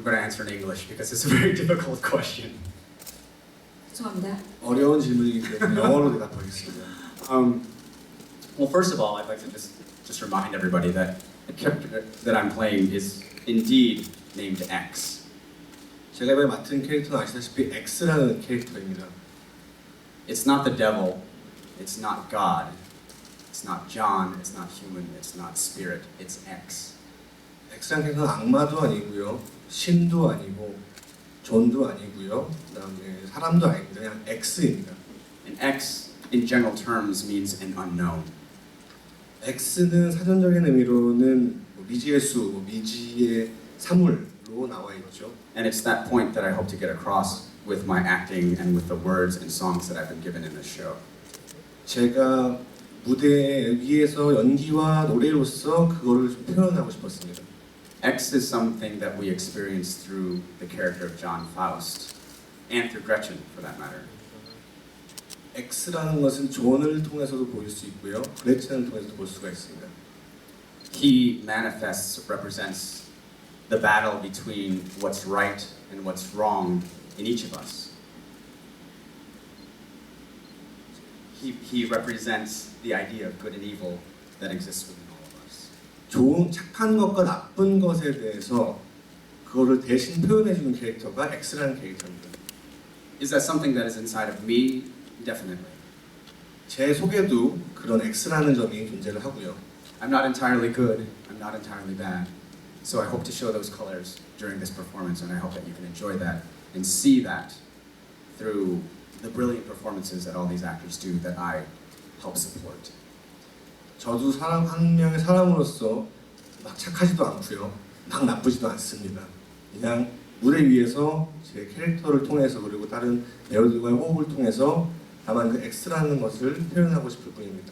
I'm going to answer in English because it's a very difficult question. 죄송합니다. 어려운 질문이기 때문에 영어로 대답하겠습니다. Um, well, first of all, I'd like to just just remind everybody that the character that I'm playing is indeed named X. 제가 이번에 맡은 캐릭터는 아시다시피 X라는 캐릭터입니다. It's not the devil. It's not God. It's not John. It's not human. It's not spirit. It's X. X라는 캐릭터는 악마도 아니고요, 신도 아니고, 존도 아니고요, 그다음에 사람도 아닙니다. 그냥 X입니다. And X, in general terms, means an unknown. X는 사전적인 의미로는 뭐 미지의 수, 뭐 미지의 사물로 나와 있죠. And it's that point that I hope to get across with my acting and with the words and songs that I've been given in this show. 제가 무대 위에서 연기와 노래로서 그거를 좀 표현하고 싶었습니다. X is something that we experience through the character of John Faust, and through Gretchen, for that matter. X라는 것은 존을 통해서도 보일 수 있고요, 그레첸을 통해서도 볼 수가 있습니다. He manifests, represents the battle between what's right and what's wrong in each of us. He, he represents the idea of good and evil that exists within all of us. 좋은 착한 것과 나쁜 것에 대해서 그거를 대신 표현해주는 캐릭터가 X라는 캐릭터입니다. Is that something that is inside of me? Definitely. 제 속에도 그런 X라는 점이 존재를 하고요. I'm not entirely good, I'm not entirely bad. So I hope to show those colors during this performance, and I hope that you can enjoy that and see that through the brilliant performances that all these actors do that I help support. 저도 사람 한 명의 사람으로서 막 착하지도 않고요, 막 나쁘지도 않습니다. 그냥 무대 위에서 제 캐릭터를 통해서 그리고 다른 배우들과의 호흡을 통해서 다만 그 X라는 것을 표현하고 싶을 뿐입니다.